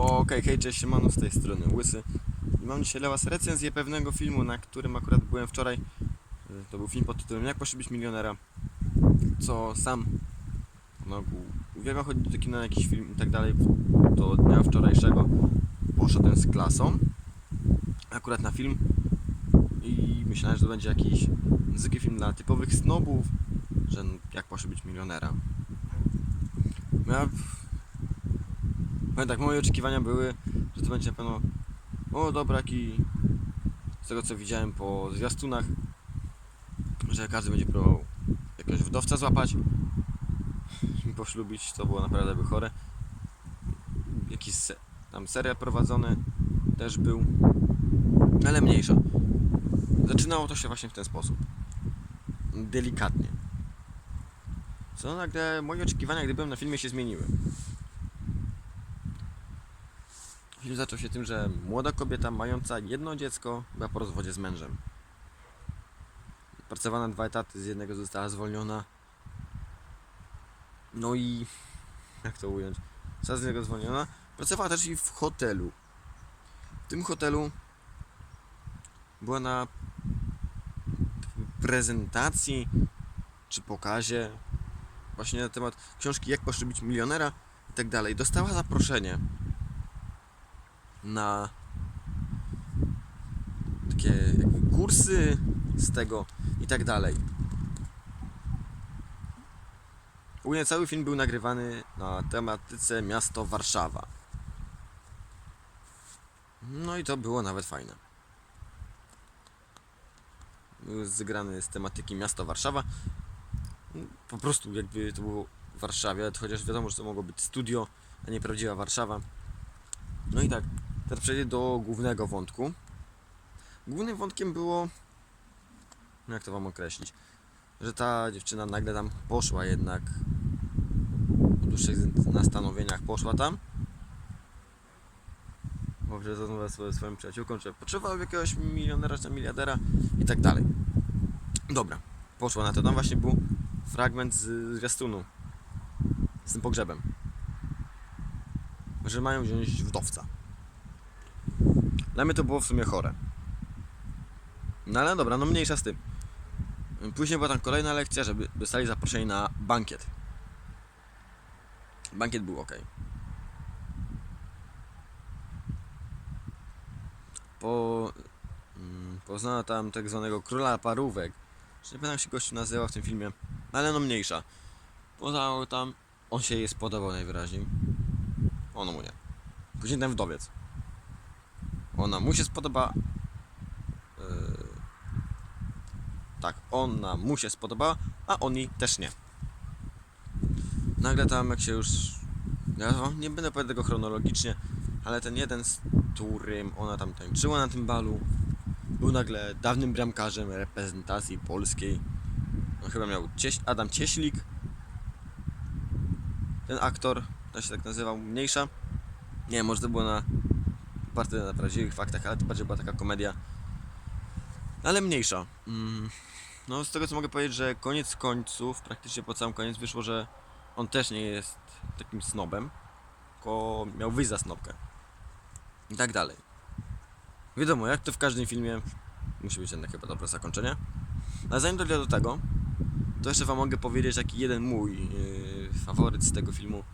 Okej, hej, cześć, siemano, z tej strony Łysy. I mam dzisiaj dla Was recenzję pewnego filmu, na którym akurat byłem wczoraj. Y, To był film pod tytułem Jak poszybić milionera. Co sam no, uwielbiam chodzić do kina na jakiś film i tak dalej. Do dnia wczorajszego poszedłem z klasą. Akurat na film. I myślałem, że to będzie jakiś zwykły film dla typowych snobów, że jak poszybić milionera. Ja Powiem tak, moje oczekiwania były, że to będzie na pewno o dobraki z tego co widziałem po zwiastunach, że każdy będzie próbował jakiegoś wdowca złapać i poślubić, to było naprawdę by chore. Jakiś se, tam serial prowadzony też był, ale mniejsza. Zaczynało to się właśnie w ten sposób. Delikatnie. Co nagle moje oczekiwania, gdy byłem na filmie się zmieniły. Film zaczął się tym, że młoda kobieta mająca jedno dziecko była po rozwodzie z mężem. Pracowała na dwa etaty, z jednego została zwolniona. No i jak to ująć? Została z niego zwolniona. Pracowała też i w hotelu. W tym hotelu była na prezentacji czy pokazie właśnie na temat książki Jak poszybić milionera i tak dalej. Dostała zaproszenie na takie kursy z tego i tak dalej. Ogólnie cały film był nagrywany na tematyce miasto Warszawa. No i to było nawet fajne. Był zegrany z tematyki miasto Warszawa. Po prostu jakby to było w Warszawie, chociaż wiadomo, że to mogło być studio, a nie prawdziwa Warszawa. No i tak, teraz przejdę do głównego wątku. Głównym wątkiem było, no jak to wam określić, że ta dziewczyna nagle tam poszła jednak, po dłuższych nastanowieniach poszła tam, bo rozmawiała ze swoją przyjaciółką, że potrzebował jakiegoś milionera czy miliardera i tak dalej. Dobra, poszła na to. Tam właśnie był fragment z zwiastunu z tym pogrzebem że mają wziąć wdowca. Dla mnie to było w sumie chore. No ale dobra, no mniejsza z tym. Później była tam kolejna lekcja, żeby dostali zaproszenie na bankiet. Bankiet był ok. Po... mm, Poznała tam tak zwanego króla parówek. Nie pamiętam się gościu nazywał w tym filmie. Ale no mniejsza. Poznał tam... On się jej spodobał najwyraźniej. Ono mu nie. Później ten wdowiec. Ona mu się spodoba. Yy... Tak, ona mu się spodobała, a on jej też nie. Nagle tam jak się już. Ja nie będę powiedział tego chronologicznie, ale ten jeden, z którym ona tam tańczyła na tym balu, był nagle dawnym bramkarzem reprezentacji polskiej. On chyba miał Cieś, Adam Cieślik. Ten aktor, to się tak nazywał, mniejsza. Nie może to było na oparte na prawdziwych faktach, ale to bardziej była taka komedia. Ale mniejsza. Mm, No z tego co mogę powiedzieć, że koniec końców, praktycznie po całym koniec wyszło, że on też nie jest takim snobem, tylko miał wyjść za snobkę. I tak dalej. Wiadomo, jak to w każdym filmie, musi być jednak chyba dobre zakończenie. Ale zanim dojdę do tego, to jeszcze wam mogę powiedzieć jaki jeden mój yy, faworyt z tego filmu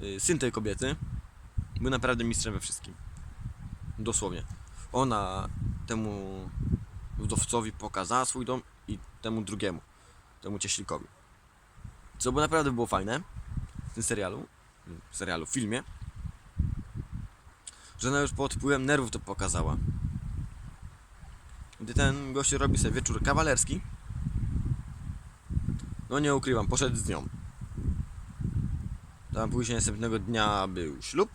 yy, syn tej kobiety był naprawdę mistrzem we wszystkim. Dosłownie. Ona temu wdowcowi pokazała swój dom i temu drugiemu, temu cieślikowi. Co by naprawdę było fajne w tym serialu, w serialu, w filmie, że ona już pod wpływem nerwów to pokazała. Gdy ten gościu robi sobie wieczór kawalerski, no nie ukrywam, poszedł z nią. Tam później następnego dnia był ślub.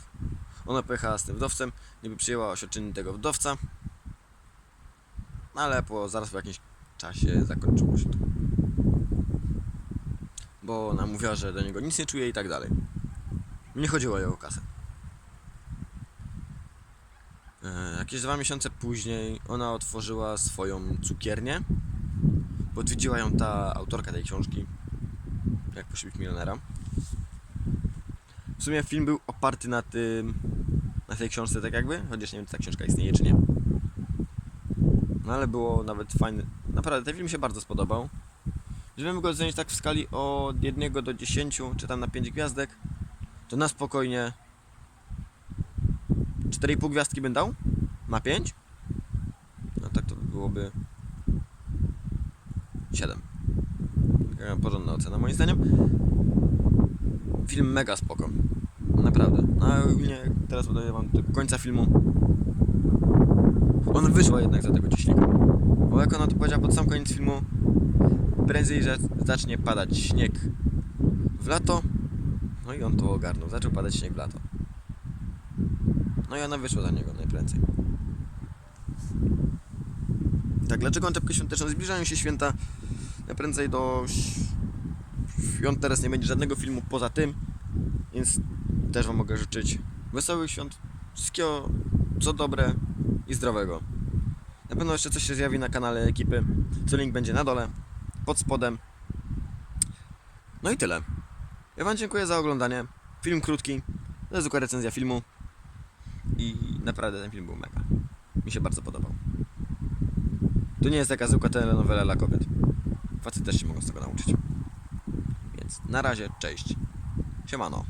Ona pojechała z tym wdowcem, niby przyjęła oświadczenie tego wdowca. Ale po, zaraz po jakimś czasie zakończyło się to. Bo ona mówiła, że do niego nic nie czuje i tak dalej. Nie chodziło o kasę. E, jakieś dwa miesiące później ona otworzyła swoją cukiernię. Podwiedziła ją ta autorka tej książki. Jak poszybić milionera. W sumie film był oparty na tym na tej książce tak jakby, chociaż nie wiem czy ta książka istnieje czy nie. No ale było nawet fajny. Naprawdę, ten film się bardzo spodobał. Żebym go ocenić tak w skali od 1 do 10, czy tam na 5 gwiazdek, to na spokojnie 4,5 gwiazdki bym dał? Na 5? No tak to byłoby 7. Taka porządna ocena moim zdaniem. Film mega spoko. Naprawdę. No a ogólnie teraz podaję wam do końca filmu. On wyszła jednak za tego cieśnika. Bo jak ona to powiedziała pod sam koniec filmu, prędzej że zacznie padać śnieg w lato. No i on to ogarnął. Zaczął padać śnieg w lato. No i ona wyszła za niego najprędzej. Tak, dlaczego mam czapkę świąteczną? Zbliżają się święta. Najprędzej do świąt teraz nie będzie żadnego filmu poza tym, więc też Wam mogę życzyć wesołych świąt, wszystkiego co dobre i zdrowego. Na pewno jeszcze coś się zjawi na kanale ekipy, co link będzie na dole, pod spodem. No i tyle. Ja Wam dziękuję za oglądanie. Film krótki, to jest zwykła recenzja filmu i naprawdę ten film był mega. Mi się bardzo podobał. To nie jest taka zwykła telenowela dla kobiet. Facet też się mogą z tego nauczyć. Więc na razie, cześć. Siemano.